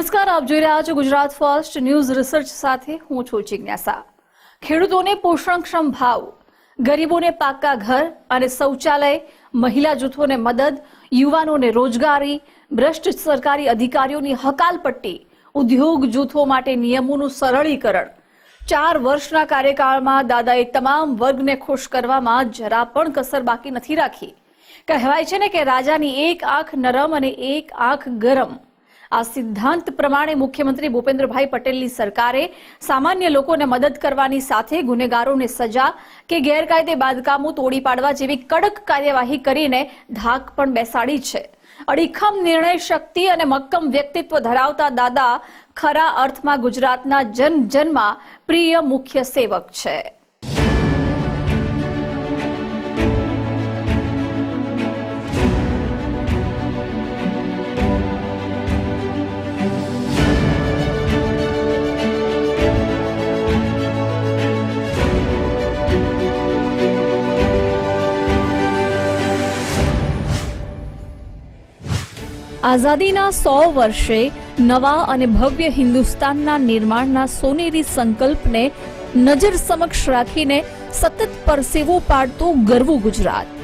નમસ્કાર, આપ જોઈ રહ્યા છો ગુજરાત ફર્સ્ટ ન્યૂઝ રિસર્ચ સાથે હું છું જિજ્ઞાસા. ખેડૂતોને પોષણક્ષમ ભાવ, ગરીબોને પાક્કા ઘર અને શૌચાલય, મહિલા જૂથોને મદદ, યુવાનોને રોજગારી, ભ્રષ્ટ સરકારી અધિકારીઓની હકાલપટ્ટી, ઉદ્યોગ જૂથો માટે નિયમોનું સરળીકરણ. ચાર વર્ષના કાર્યકાળમાં દાદાએ તમામ વર્ગને ખુશ કરવામાં જરા પણ કસર બાકી નથી રાખી. કહેવાય છે ને કે રાજાની એક આંખ નરમ અને એક આંખ ગરમ. આ સિદ્ધાંત પ્રમાણે મુખ્યમંત્રી ભૂપેન્દ્રભાઈ પટેલની સરકારે સામાન્ય લોકોને મદદ કરવાની સાથે ગુનેગારોને સજા કે ગેરકાયદે બાંધકામો તોડી પાડવા જેવી કડક કાર્યવાહી કરીને ધાક પણ બેસાડી છે. અડીખમ નિર્ણય શક્તિ અને મક્કમ વ્યક્તિત્વ ધરાવતા દાદા ખરા અર્થમાં ગુજરાતના જન જનમાં પ્રિય મુખ્ય સેવક છે. આઝાદીના સો વર્ષે નવા અને ભવ્ય હિન્દુસ્તાનના નિર્માણના સોનેરી સંકલ્પને નજર સમક્ષ રાખીને સતત પરસેવો પાડતું ગરવું ગુજરાત.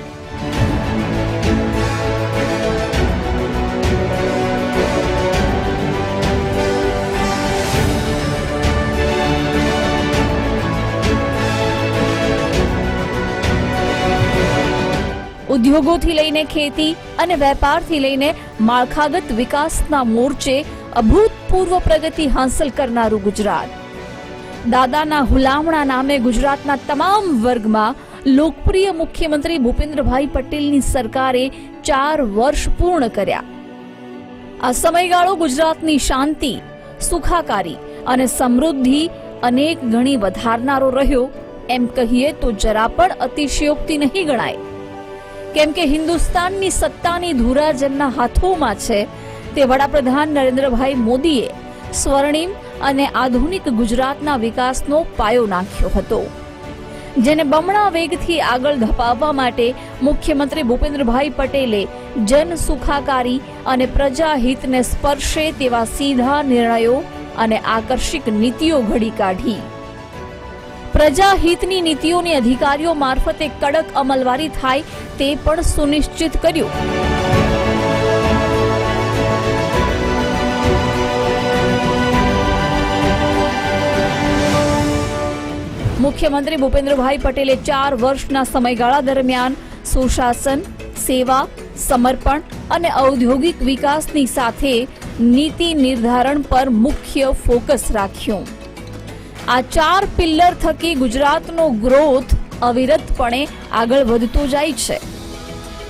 ઉદ્યોગોથી લઈને ખેતી અને વેપારથી લઈને માળખાગત વિકાસના મોરચે અભૂતપૂર્વ પ્રગતિ હાંસલ કરનારું ગુજરાત. દાદાના હુલામણા નામે ગુજરાતના તમામ વર્ગમાં લોકપ્રિય મુખ્યમંત્રી ભૂપેન્દ્રભાઈ પટેલની સરકારે ચાર વર્ષ પૂર્ણ કર્યા. આ સમયગાળો ગુજરાતની શાંતિ, સુખાકારી અને સમૃદ્ધિ અનેક ગણી વધારનારો રહ્યો, એમ કહીએ તો જરા પણ અતિશયોક્તિ નહીં ગણાય. કેમ કે હિન્દુસ્તાનની સત્તાની ધુરા જેમના હાથોમાં છે. તે વડાપ્રધાન નરેન્દ્રભાઈ મોદીએ સ્વર્ણિમ અને આધુનિક ગુજરાતના વિકાસનો પાયો નાખ્યો હતો. જેને બમણા વેગથી આગળ ધપાવવા માટે મુખ્યમંત્રી ભૂપેન્દ્રભાઈ પટેલે જન સુખાકારી અને પ્રજાહિતને સ્પર્શે તેવા સીધા નિર્ણયો અને આકર્ષક નીતિઓ ઘડી કાઢી. પ્રજાહિતની નીતિઓની અધિકારીઓ મારફતે કડક અમલવારી થાય તે પણ સુનિશ્ચિત કર્યું. મુખ્યમંત્રી ભૂપેન્દ્રભાઈ પટેલે ચાર વર્ષના સમયગાળા દરમિયાન સુશાસન, સેવા, સમર્પણ અને ઔદ્યોગિક વિકાસની સાથે નીતિ નિર્ધારણ પર મુખ્ય ફોકસ રાખ્યું. આ ચાર પિલ્લર થકી ગુજરાતનો ગ્રોથ અવિરતપણે આગળ વધતો જાય છે.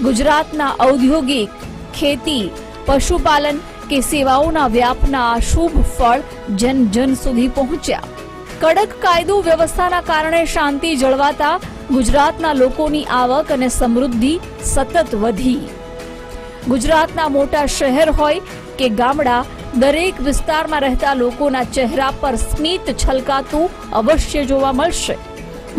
ગુજરાતના ઔદ્યોગિક, ખેતી, પશુપાલન કે સેવાઓના વ્યાપના આ શુભ ફળ જન જન સુધી પહોંચ્યા. કડક કાયદો વ્યવસ્થાના કારણે શાંતિ જળવાતા ગુજરાતના લોકોની આવક અને સમૃદ્ધિ સતત વધી. ગુજરાતના મોટા શહેર હોય કે ગામડા દરેક વિસ્તારમાં રહેતા લોકોના ચહેરા પર સ્મિત છલકાતું અવશ્ય જોવા મળશે.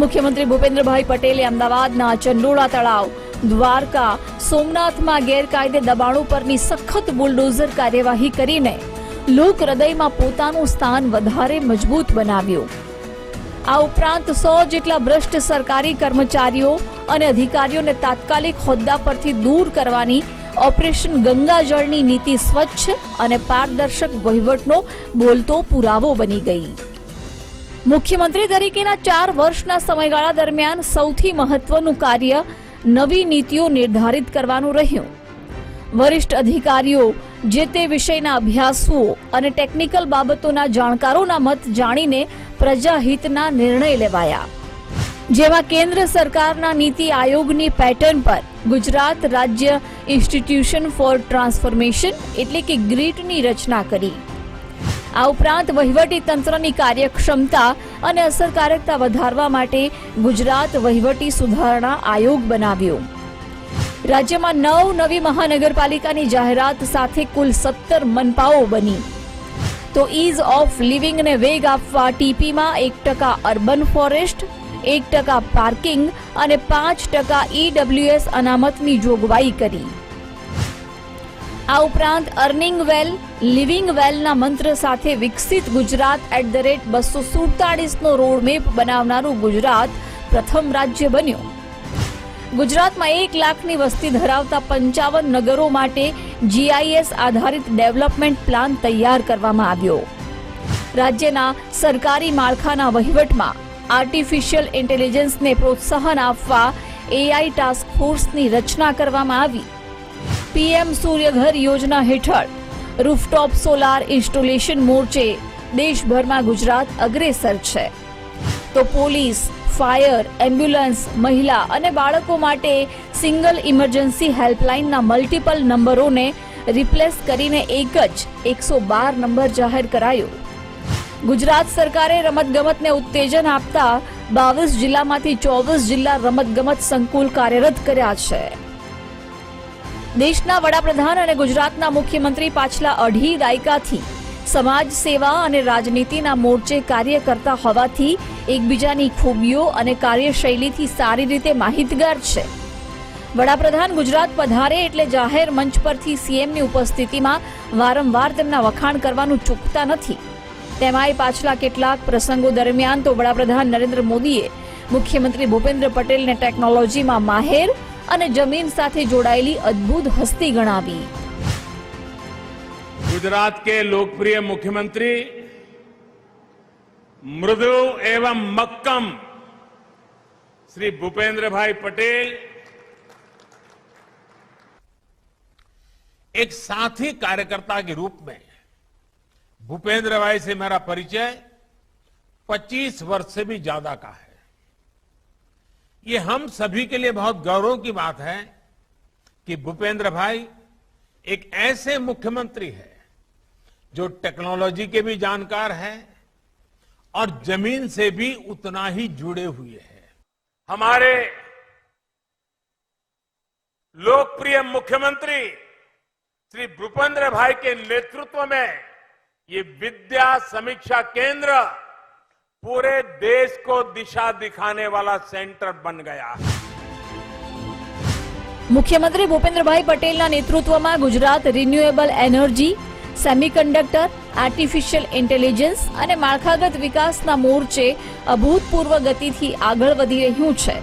મુખ્યમંત્રી ભૂપેન્દ્રભાઈ પટેલે અમદાવાદના ચંડોળા તળાવ, દ્વારકા, સોમનાથમાં ગેરકાયદે દબાણો પરની સખત બુલડોઝર કાર્યવાહી કરીને લોક હૃદયમાં પોતાનું સ્થાન વધારે મજબૂત બનાવ્યું. આ ઉપરાંત સો જેટલા ભ્રષ્ટ સરકારી કર્મચારીઓ અને અધિકારીઓને તાત્કાલિક હોદ્દા પરથી દૂર કરવાની ઓપરેશન ગંગાજળની નીતિ સ્વચ્છ અને પારદર્શક વહીવટનો બોલતો પુરાવો બની ગઈ. મુખ્યમંત્રી તરીકેના ચાર વર્ષના સમયગાળા દરમિયાન સૌથી મહત્વનું કાર્ય નવી નીતિઓ નિર્ધારિત કરવાનું રહ્યું. વરિષ્ઠ અધિકારીઓ જે તે વિષયના અભ્યાસુઓ અને ટેકનિકલ બાબતોના જાણકારોના મત જાણીને પ્રજાહિતના નિર્ણય લેવાયા. જેમાં કેન્દ્ર સરકારના નીતિ આયોગની પેટર્ન પર ગુજરાત રાજ્ય ઇન્સ્ટિટ્યુશન ફોર ટ્રાન્સફોર્મેશન એટલે કે ગ્રીટની રચના કરી. આ ઉપરાંત વહીવટી તંત્રની કાર્યક્ષમતા અને અસરકારકતા વધારવા માટે ગુજરાત વહીવટી સુધારણા આયોગ બનાવ્યો. રાજ્યમાં નવ નવી મહાનગરપાલિકાની જાહેરાત સાથે કુલ સત્તર મનપાઓ બની. તો ઇઝ ઓફ લિવિંગને વેગ આપવા ટીપીમાં એક ટકા અર્બન ફોરેસ્ટ એક ટકા પાર્કિંગ અને પાંચ ટકા ઈડબ્લ્યુએસ અનામતની જોગવાઈ કરી. આ ઉપરાંત અર્નિંગ વેલ, લિવિંગ વેલના મંત્ર સાથે વિકસિત ગુજરાત એટ ધ રેટ બસો સુડતાળીસનો રોડમેપ બનાવનારું ગુજરાત પ્રથમ રાજ્ય બન્યું. ગુજરાતમાં એક લાખની વસ્તી ધરાવતા પંચાવન નગરો માટે જીઆઈએસ આધારિત ડેવલપમેન્ટ પ્લાન તૈયાર કરવામાં આવ્યો. રાજ્યના સરકારી માળખાના વહીવટમાં આર્ટિફિશિયલ ઇન્ટેલિજન્સને પ્રોત્સાહન આપવા એઆઈ ટાસ્ક ફોર્સની રચના કરવામાં આવી. પીએમ સૂર્યઘર યોજના હેઠળ રૂફટોપ સોલાર ઇન્સ્ટોલેશન મોરચે દેશભરમાં ગુજરાત અગ્રેસર છે. તો પોલીસ, ફાયર, એમ્બ્યુલન્સ, મહિલા અને બાળકો માટે સિંગલ ઇમરજન્સી હેલ્પલાઇનના મલ્ટિપલ નંબરોને રિપ્લેસ કરીને એક જ એકસો બાર નંબર જાહેર કરાયો. ગુજરાત સરકારે રમતગમતને ઉત્તેજન આપતા બાવીસ જિલ્લામાંથી ચોવીસ જિલ્લા રમતગમત સંકુલ કાર્યરત કર્યા છે. દેશના વડાપ્રધાન અને ગુજરાતના મુખ્યમંત્રી પાછલા અઢી દાયકાથી સમાજ સેવા અને રાજનીતિના મોરચે કાર્ય કરતા હોવાથી એકબીજાની ખૂબીઓ અને કાર્યશૈલીથી સારી રીતે માહિતગાર છે. વડાપ્રધાન ગુજરાત પધારે એટલે જાહેર મંચ પરથી સીએમની ઉપસ્થિતિમાં વારંવાર તેમના વખાણ કરવાનું ચૂકતા નથી. તેમાંય પાછલા કેટલાક પ્રસંગો દરમિયાન તો વડાપ્રધાન નરેન્દ્ર મોદીએ મુખ્યમંત્રી ભૂપેન્દ્ર પટેલને ટેકનોલોજીમાં માહેર અને જમીન સાથે જોડાયેલી અદ્ભુત હસ્તી ગણાવી गुजरात के लोकप्रिय मुख्यमंत्री मृदु एवं मक्कम श्री भूपेंद्र भाई पटेल एक साथी कार्यकर्ता के रूप में भूपेंद्र भाई से मेरा परिचय 25 वर्ष से भी ज़्यादा का है। ये हम सभी के लिए बहुत गौरव की बात है कि भूपेंद्र भाई एक ऐसे मुख्यमंत्री है जो टेक्नोलॉजी के भी जानकार है और ज़मीन से भी उतना ही जुड़े हुए हैं। हमारे लोकप्रिय मुख्यमंत्री श्री भूपेंद्र भाई के नेतृत्व में ये विद्या समीक्षा केंद्र पूरे देश को दिशा दिखाने वाला सेंटर बन गया है મુખ્યમંત્રી ભૂપેન્દ્રભાઈ પટેલના નેતૃત્વમાં Gujarat renewable energy semiconductor artificial intelligence અને માળખાગત વિકાસના મોરચે અભૂતપૂર્વ ગતિથી આગળ વધી રહ્યું છે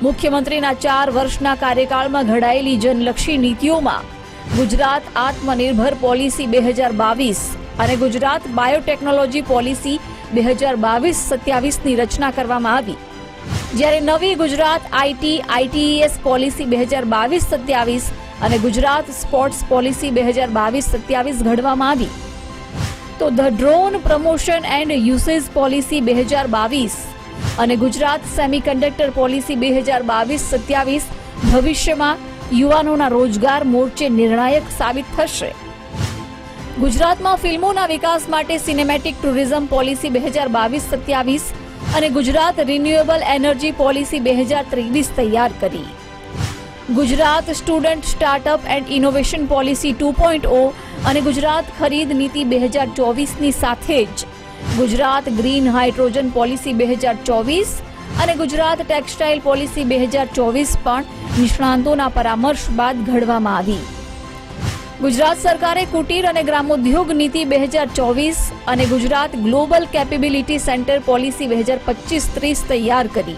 મુખ્યમંત્રીના ચાર વર્ષના કાર્યકાળમાં ઘડાયેલી જનલક્ષી નીતિઓમાં ગુજરાત આત્મનિર્ભર પોલિસી બે હજાર બાવીસ અને ગુજરાત બાયોટેકનોલોજી પોલિસી બે હજાર બાવીસ સત્યાવીસની રચના કરવામાં આવી. જ્યારે નવી ગુજરાત આઈટી આઈટીએસ પોલિસી બે હજાર બાવીસ સત્યાવીસ અને ગુજરાત સ્પોર્ટ્સ પોલિસી બે હજાર બાવીસ સત્યાવીસ ઘડવામાં આવી. તો the drone promotion and usage policy બે હજાર બાવીસ અને ગુજરાત સેમિકન્ડક્ટર પોલિસી બે હજાર બાવીસ સત્યાવીસ ભવિષ્યમાં યુવાનોના રોજગાર મોરચે નિર્ણાયક સાબિત થશે. ગુજરાતમાં ફિલ્મોના વિકાસ માટે સિનેમેટિક ટુરિઝમ પોલિસી બે હજાર બાવીસ સત્યાવીસ અને ગુજરાત રિન્યુએબલ એનર્જી પોલિસી બે હજાર ત્રેવીસ તૈયાર કરી. Gujarat student startup and innovation policy two point O અને ગુજરાત ખરીદ નીતિ બે હજાર ચોવીસની સાથે જ. ગુજરાત ગ્રીન હાઇડ્રોજન પોલિસી બે હજાર ચોવીસ અને ગુજરાત ટેક્સટાઇલ પોલિસી બે હજાર ચોવીસ પણ નિષ્ણાંતોના પરામર્શ બાદ ઘડવામાં આવી. ગુજરાત સરકારે કુટીર અને ગ્રામોદ્યોગ નીતિ બે હજાર ચોવીસ અને Gujarat global capability centre policy બે હજાર પચીસ ત્રીસ તૈયાર કરી.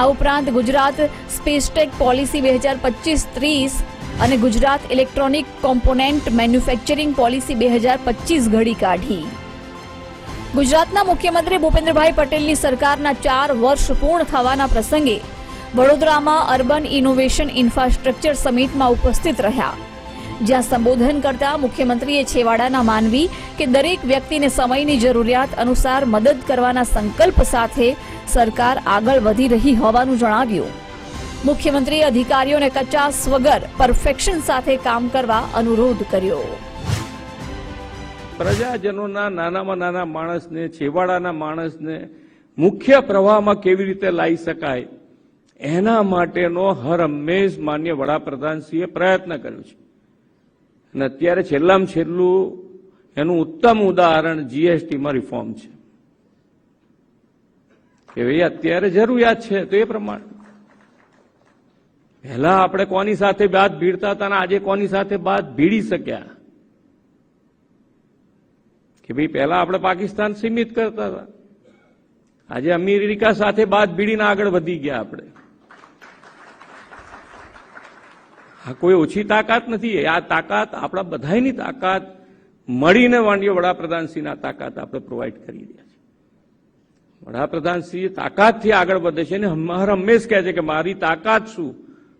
આ ઉપરાંત ગુજરાત સ્પેસટેક પોલિસી બે હજાર પચીસ ત્રીસ અને Gujarat electronic component manufacturing policy બે હજાર પચીસ ઘડી કાઢી. ગુજરાતના મુખ્યમંત્રી ભૂપેન્દ્રભાઈ પટેલની સરકારના ચાર વર્ષ પૂર્ણ થવાના પ્રસંગે વડોદરામાં અર્બન ઇનોવેશન ઇન્ફ્રાસ્ટ્રક્ચર સમિટમાં ઉપસ્થિત રહ્યા. જ્યાં સંબોધન કરતા મુખ્યમંત્રીએ છેવાડાના માનવી કે દરેક વ્યક્તિને સમયની જરૂરિયાત અનુસાર મદદ કરવાના સંકલ્પ સાથે સરકાર આગળ વધી રહી હોવાનું જણાવ્યું. મુખ્યમંત્રીએ અધિકારીઓને કચાસ વગર પરફેક્શન સાથે કામ કરવા અનુરોધ કર્યો. પ્રજાજનોના નાનામાં નાના માણસને, છેવાડાના માણસને મુખ્ય પ્રવાહમાં કેવી રીતે લાવી શકાય? એના માટેનો હર હંમેશ માન્ય વડાપ્રધાનશ્રીએ પ્રયત્ન કર્યો છે. અને અત્યારે છેલ્લામાં છેલ્લું, એનું ઉત્તમ ઉદાહરણ જીએસટીમાં રિફોર્મ છે. કે ભાઈ, અત્યારે જરૂરિયાત છે, તો એ પ્રમાણે. પહેલા આપણે કોની સાથે બાદ ભીડતા હતા અને આજે કોની સાથે બાદ ભીડી શક્યા? કે ભાઈ, પહેલા આપણે પાકિસ્તાન સીમિત કરતા હતા. આજે અમેરિકા સાથે બાદ ભીડીને આગળ વધી ગયા આપણે. આ કોઈ ઓછી તાકાત નથી. આ તાકાત, આપણા બધાની તાકાત, મળીને માનીય વડાપ્રધાનશ્રીના તાકાત આપણે પ્રોવાઈડ કરી રહ્યા છે વડાપ્રધાનશ્રી તાકાતથી આગળ વધે છે અને હર હંમેશ કહે છે કે મારી તાકાત શું?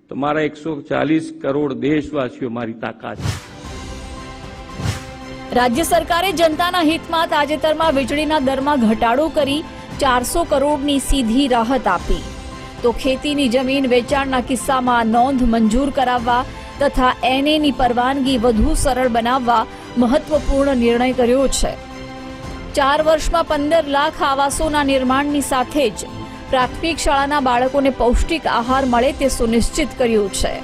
તો મારા એકસો ચાલીસ કરોડ દેશવાસીઓ મારી તાકાત છે. રાજ્ય સરકારે જનતાના હિતમાં તાજેતરમાં વીજળીના દરમાં ઘટાડો કરી ચારસો કરોડની સીધી રાહત આપી. તો ખેતીની જમીન વેચાણના કિસ્સામાં નોંધ મંજૂર કરાવવા તથા એનએની પરવાનગી વધુ સરળ બનાવવા મહત્વપૂર્ણ નિર્ણય કર્યો છે. ચાર વર્ષમાં પંદર લાખ આવાસોના નિર્માણની સાથે જ પ્રાથમિક શાળાના બાળકોને પૌષ્ટિક આહાર મળે તે સુનિશ્ચિત કર્યું છે.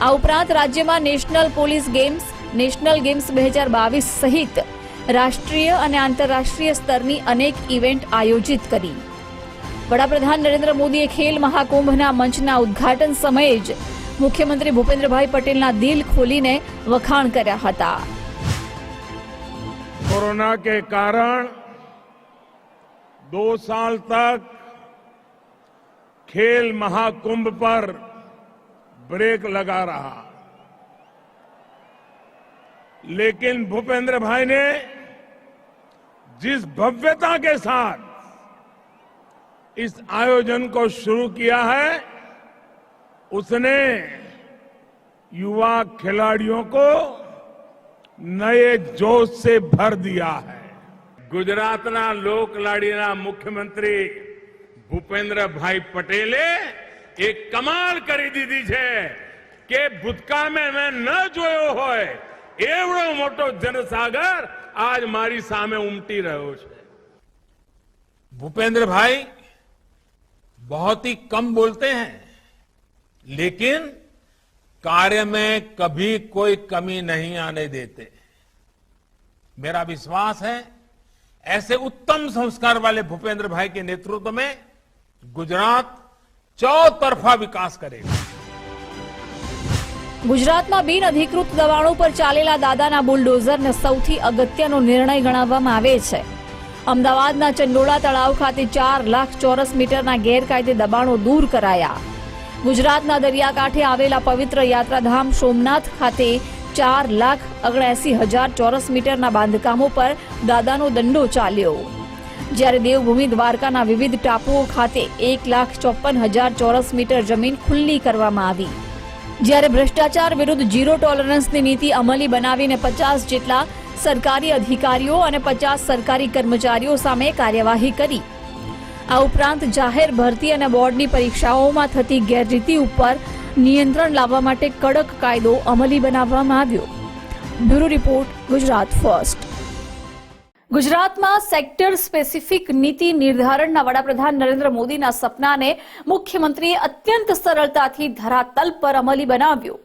આ ઉપરાંત રાજ્યમાં national police games, national games બે હજાર બાવીસ સહિત રાષ્ટ્રીય અને આંતરરાષ્ટ્રીય સ્તરની અનેક ઇવેન્ટ આયોજિત કરી. વડાપ્રધાન નરેન્દ્ર મોદીએ ખેલ મહાકુંભના મંચના ઉદ્ઘાટન સમયે જ મુખ્યમંત્રી ભૂપેન્દ્રભાઈ પટેલના દિલ ખોલીને વખાણ કર્યા હતા कोरोना के कारण दो साल तक खेल महाकुंभ पर ब्रेक लगा रहा लेकिन भूपेंद्र भाई ने जिस भव्यता के साथ इस आयोजन को शुरू किया है उसने युवा खिलाड़ियों को નયે જોશ से भर दिया है ગુજરાતના લોકલાડીના મુખ્યમંત્રી ભૂપેન્દ્રભાઈ પટેલે એક કમાલ કરી દીધી છે કે ભૂતકાળમાં મેં ન જોયો હોય એવડો મોટો જનસાગર આજ મારી સામે ઉમટી રહ્યો છે भूपेंद्र भाई बहुत ही कम बोलते हैं लेकिन कार्य में कभी कोई कमी नहीं आने देते मेरा विश्वास है ऐसे उत्तम संस्कार वाले भूपेंद्र भाई के नेतृत्व में गुजरात चौतरफा विकास करेगा ગુજરાતમાં બિન અધિકૃત દબાણો પર ચાલેલા દાદાના બુલડોઝરને સૌથી અગત્યનો નિર્ણય ગણાવવામાં આવે છે અમદાવાદના ચંડોળા તળાવ ખાતે ચાર લાખ ચોરસ મીટરના ગેરકાયદે દબાણો દૂર કરાયા. ગુજરાતના દરિયાકાંઠે આવેલા પવિત્ર યાત્રાધામ સોમનાથ ખાતે ચાર લાખ ઓગણએસી હજાર ચોરસ મીટરના બાંધકામો પર દાદાનો દંડો ચાલ્યો. જ્યારે દેવભૂમિ દ્વારકાના વિવિધ ટાપુઓ ખાતે એક લાખ ચોપન હજાર ચોરસ મીટર જમીન ખુલ્લી કરવામાં આવી. જ્યારે ભ્રષ્ટાચાર વિરુદ્ધ ઝીરો ટોલરન્સની નીતિ અમલી બનાવીને પચાસ જેટલા સરકારી અધિકારીઓ અને પચાસ સરકારી કર્મચારીઓ સામે કાર્યવાહી કરી. આ ઉપરાંત જાહેર ભરતી અને બોર્ડની પરીક્ષાઓમાં થતી ગેરરીતિ ઉપર નિયંત્રણ લાવવા માટે કડક કાયદો અમલી બનાવવામાં આવ્યો. Bureau report, Gujarat first. ગુજરાતમાં સેક્ટર સ્પેસિફિક નીતિ નિર્ધારણના વડાપ્રધાન નરેન્દ્ર મોદીના સપનાને મુખ્યમંત્રીએ અત્યંત સરળતાથી ધરાતલ પર અમલી બનાવ્યો.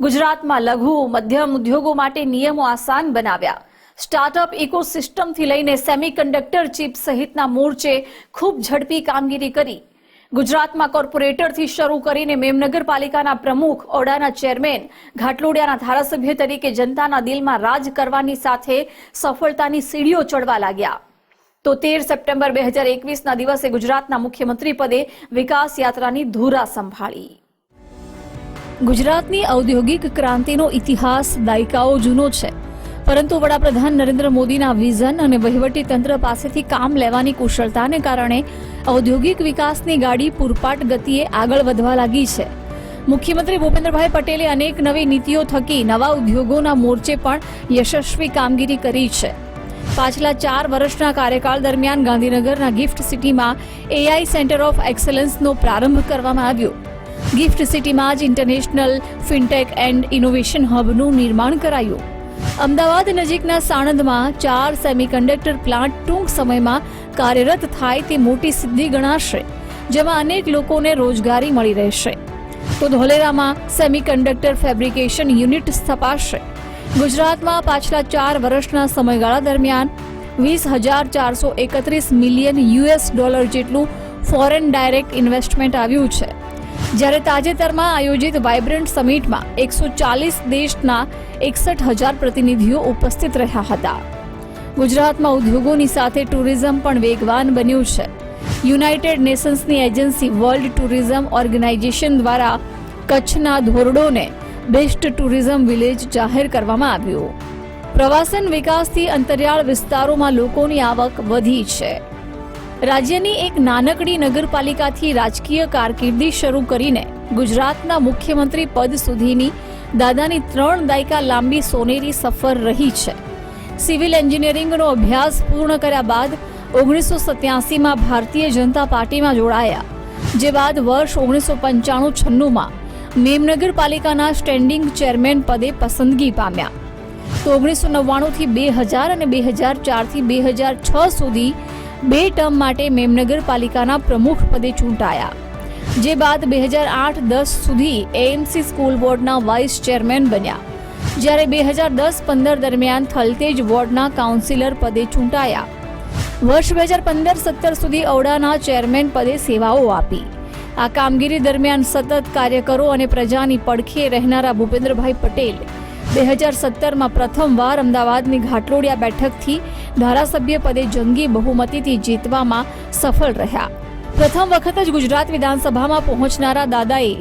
ગુજરાતમાં લઘુ, મધ્યમ ઉદ્યોગો માટે નિયમો આસાન બનાવ્યા. સ્ટાર્ટઅપ ઇકોસિસ્ટમથી લઈને સેમિકન્ડક્ટર ચિપ સહિતના મોરચે ખૂબ ઝડપી કામગીરી કરી. ગુજરાતમાં કોર્પોરેટરથી શરૂ કરીને મેમનગરપાલિકાના પ્રમુખ ઓડાના ચેરમેન, ઘાટલોડિયાના ધારાસભ્ય તરીકે જનતાના દિલમાં રાજ કરવાની સાથે સફળતાની સીડીઓ ચડવા લાગ્યા. તો તેર સપ્ટેમ્બર બે હજાર એકવીસના દિવસે ગુજરાતના મુખ્યમંત્રી પદે વિકાસ યાત્રાની ધૂરા સંભાળી. ગુજરાતની ઔદ્યોગિક ક્રાંતિનો ઇતિહાસ દાયકાઓ જૂનો છે. પરંતુ વડાપ્રધાન નરેન્દ્ર મોદીના વિઝન અને વહીવટી તંત્ર પાસેથી કામ લેવાની કુશળતાને કારણે ઔદ્યોગિક વિકાસની ગાડી પૂરપાટ ગતિએ આગળ વધવા લાગી છે. મુખ્યમંત્રી ભૂપેન્દ્રભાઈ પટેલે અનેક નવી નીતિઓ થકી નવા ઉદ્યોગોના મોરચે પણ યશસ્વી કામગીરી કરી છે. પાછલા ચાર વર્ષના કાર્યકાળ દરમિયાન ગાંધીનગરના ગિફ્ટ સિટીમાં એઆઈ સેન્ટર ઓફ એક્સલન્સનો પ્રારંભ કરવામાં આવ્યો. ગિફ્ટ સિટીમાં જ ઇન્ટરનેશનલ ફિનટેક એન્ડ ઇનોવેશન હબનું નિર્માણ કરાયું. અમદાવાદ નજીકના સાણંદમાં ચાર સેમિકન્ડક્ટર પ્લાન્ટ ટૂંક સમયમાં કાર્યરત થાય તે મોટી સિદ્ધિ ગણાશે, જેમાં અનેક લોકોને રોજગારી મળી રહેશે. તો ધોલેરામાં સેમિકન્ડક્ટર ફેબ્રિકેશન યુનિટ સ્થપાશે. ગુજરાતમાં પાછલા ચાર વર્ષના સમયગાળા દરમિયાન વીસ હજાર ચારસો એકત્રીસ મિલિયન યુએસ ડોલર જેટલું ફોરેન ડાયરેક્ટ ઇન્વેસ્ટમેન્ટ આવ્યું છે. જ્યારે તાજેતરમાં આયોજિત વાઇબ્રન્ટ સમિટમાં એકસો ચાલીસ દેશના એકસઠ હજાર પ્રતિનિધિઓ ઉપસ્થિત રહ્યા હતા. ગુજરાતમાં ઉદ્યોગોની સાથે ટુરિઝમ પણ વેગવાન બન્યું છે. યુનાઇટેડ નેશન્સની એજન્સી વર્લ્ડ ટુરિઝમ ઓર્ગેનાઇઝેશન દ્વારા કચ્છના ધોરડોને બેસ્ટ ટુરિઝમ વિલેજ જાહેર કરવામાં આવ્યું. પ્રવાસન વિકાસથી અંતરિયાળ વિસ્તારોમાં લોકોની આવક વધી છે. રાજ્યની એક નાનકડી નગરપાલિકાથી રાજકીય કારકિર્દી શરૂ કરીને ગુજરાતના મુખ્યમંત્રી પદ સુધીની દાદાની ત્રણ દાયકા લાંબી સોનેરી સફર રહી છે. સિવિલ એન્જિનિયરિંગનો અભ્યાસ પૂર્ણ કર્યા બાદ ઓગણીસો સત્યાસીમાં ભારતીય જનતા પાર્ટીમાં જોડાયા, જે બાદ વર્ષ ઓગણીસો પંચાણું છન્નુંમાં મેમનગર પાલિકાના સ્ટેન્ડિંગ ચેરમેન પદે પસંદગી પામ્યા. તો ઓગણીસો નવ્વાણુંથી બે હજાર અને બે હજાર ચારથી બે હજાર છ સુધી બે ટર્મ માટે મેમનગર પાલિકાના પ્રમુખ પદે ચૂંટાયા. જે બાદ બે હજાર આઠ દસ સુધી એએમસી સ્કૂલ બોર્ડના વાઇસ ચેરમેન બન્યા. જ્યારે બે હજાર દસ પંદર દરમિયાન થલતેજ વોર્ડના કાઉન્સિલર પદે ચૂંટાયા. વર્ષ બે હજાર પંદર સત્તર સુધી ઔડાના ચેરમેન પદે સેવાઓ આપી. આ કામગીરી દરમિયાન સતત કાર્યકરો અને પ્રજાની પડખે રહેનારા ભૂપેન્દ્રભાઈ પટેલ બે હજાર સત્તરમાં પ્રથમવાર અમદાવાદની ઘાટલોડિયા બેઠકથી ધારાસભ્ય પદે જંગી બહુમતીથી જીતવામાં સફળ રહ્યા. પ્રથમ વખત જ ગુજરાત વિધાનસભામાં પહોંચનારા દાદાએ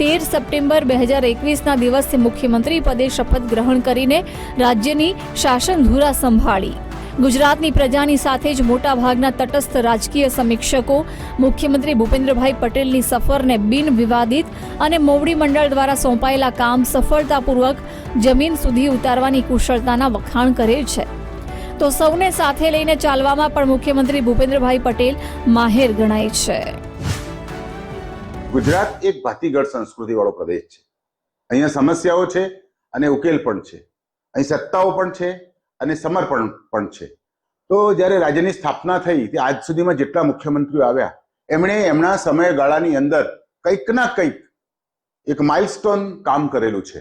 તેર સપ્ટેમ્બર બે હજાર એકવીસના દિવસે મુખ્યમંત્રી પદે શપથ ગ્રહણ કરીને રાજ્યની શાસન ધુરા સંભાળી. ગુજરાતની પ્રજાની સાથે જ મોટાભાગના તટસ્થ રાજકીય સમીક્ષકો, મુખ્યમંત્રી ભૂપેન્દ્રભાઈ પટેલની સફરને બિન વિવાદિત અને મોવડી મંડળ દ્વારા સોંપાયેલા કામ સફળતાપૂર્વક જમીન સુધી ઉતારવાની કુશળતાના વખાણ કરે છે. તો સૌને સાથે લઈને ચાલવામાં પણ મુખ્યમંત્રી ભૂપેન્દ્રભાઈ પટેલ માહેર ગણાય છે. ગુજરાત એક ભાતીગળ સંસ્કૃતિ વાળો પ્રદેશ છે. અહીંયા સમસ્યાઓ છે અને ઉકેલ પણ છે. અહીં સત્તાઓ પણ છે અને સમર્પણ પણ છે. તો જ્યારે રાજ્યની સ્થાપના થઈ, તે આજ સુધીમાં જેટલા મુખ્યમંત્રીઓ આવ્યા, એમણે એમના સમયગાળાની અંદર કંઈક ના કંઈક એક માઇલસ્ટોન કામ કરેલું છે.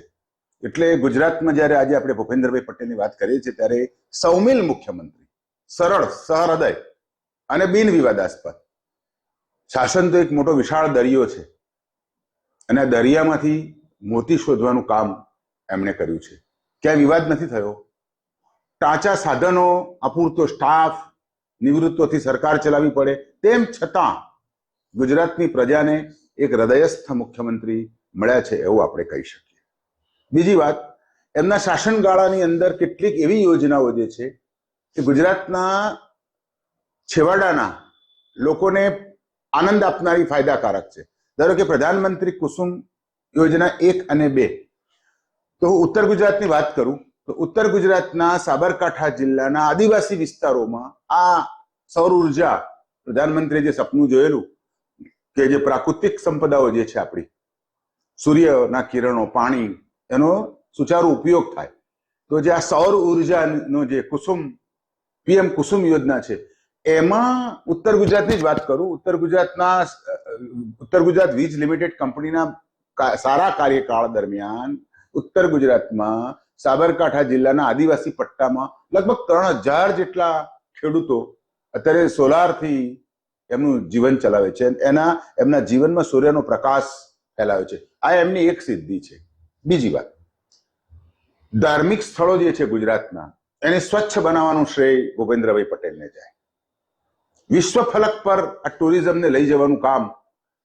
એટલે ગુજરાતમાં જ્યારે આજે આપણે ભૂપેન્દ્રભાઈ પટેલની વાત કરીએ છીએ, ત્યારે સૌમિલ મુખ્યમંત્રી, સરળ સહૃદય અને બિન વિવાદાસ્પદ શાસન તો એક મોટો વિશાળ દરિયો છે. અને આ દરિયામાંથી મોતી શોધવાનું કામ એમણે કર્યું છે. ક્યાંય વિવાદ નથી થયો? ટાંચા સાધનો, અપૂરતો સ્ટાફ નિવૃત્તોથી સરકાર ચલાવવી પડે. તેમ છતાં ગુજરાતની પ્રજાને એક હૃદયસ્થ મુખ્યમંત્રી મળ્યા છે એવું આપણે કહી શકીએ. બીજી વાત, એમના શાસનગાળાની અંદર કેટલીક એવી યોજનાઓ જે છે કે ગુજરાતના છેવાડાના લોકોને આનંદ આપનારી ફાયદાકારક છે. ધારો કે પ્રધાનમંત્રી કુસુમ યોજના એક અને બે. તો હું ઉત્તર ગુજરાતની વાત કરું. તો ઉત્તર ગુજરાતના સાબરકાંઠા જિલ્લાના આદિવાસી વિસ્તારોમાં આ સૌર ઊર્જા પ્રધાનમંત્રીએ જે સપનું જોયેલું કે જે પ્રાકૃતિક સંપદાઓ જે છે આપણી, સૂર્યના કિરણો, પાણી, એનો સુચારુ ઉપયોગ થાય. તો જે આ સૌર ઉર્જાનો જે કુસુમ, પીએમ કુસુમ યોજના છે, એમાં ઉત્તર ગુજરાતની જ વાત કરું, ઉત્તર ગુજરાતના, ઉત્તર ગુજરાત વીજ લિમિટેડ કંપનીના સારા કાર્યકાળ દરમિયાન ઉત્તર ગુજરાતમાં સાબરકાંઠા જિલ્લાના આદિવાસી પટ્ટામાં લગભગ ત્રણ હજાર જેટલા ખેડૂતો અત્યારે સોલારથી એમનું જીવન ચલાવે છે. એના, એમના જીવનમાં સૂર્યનો પ્રકાશ ફેલાવે છે. આ એમની એક સિદ્ધિ છે. બીજી વાત, ધાર્મિક સ્થળો જે છે ગુજરાતના, એને સ્વચ્છ બનાવવાનું શ્રેય ભૂપેન્દ્રભાઈ પટેલને જાય. વિશ્વ ફલક પર આ ટુરિઝમને લઈ જવાનું કામ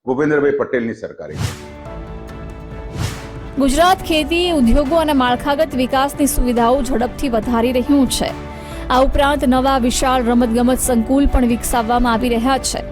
ભૂપેન્દ્રભાઈ પટેલની સરકારે કર્યું. ગુજરાત ખેતી, ઉદ્યોગો અને માળખાગત વિકાસની સુવિધાઓ ઝડપથી વધારી રહ્યું છે. આ ઉપરાંત નવા વિશાળ રમતગમત સંકુલ પણ વિકસાવવામાં આવી રહ્યા છે.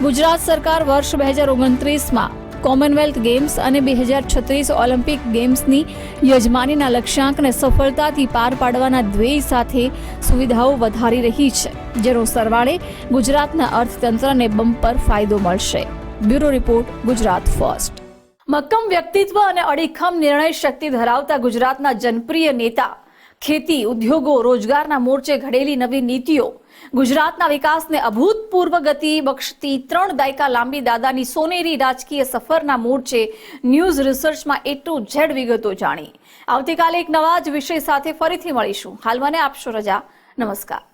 ગુજરાત સરકાર વર્ષ બે હજાર ઓગણત્રીસમાં કોમનવેલ્થ ગેમ્સ અને બે હજાર છત્રીસ ઓલિમ્પિક ગેમ્સની યજમાનીના લક્ષ્યાંકને સફળતાથી પાર પાડવાના ધ્યેય સાથે સુવિધાઓ વધારી રહી છે, જેનો સરવાળે ગુજરાતના અર્થતંત્રને બમ્પર ફાયદો મળશે. Bureau report, Gujarat first. મક્કમ વ્યક્તિત્વ અને અડીખમ નિર્ણય શક્તિ ધરાવતા ગુજરાતના જનપ્રિય નેતા, ખેતી, ઉદ્યોગો, રોજગારના મોરચે ઘડેલી નવી નીતિઓ. ગુજરાતના વિકાસને અભૂતપૂર્વ ગતિ બક્ષતી ત્રણ દાયકા લાંબી દાદાની સોનેરી રાજકીય સફરના મોરચે ન્યૂઝ રિસર્ચમાં એ ટુ ઝેડ વિગતો જાણી. આવતીકાલે એક નવા જ વિષય સાથે ફરીથી મળીશું. હાલ મને આપશો રજા. નમસ્કાર.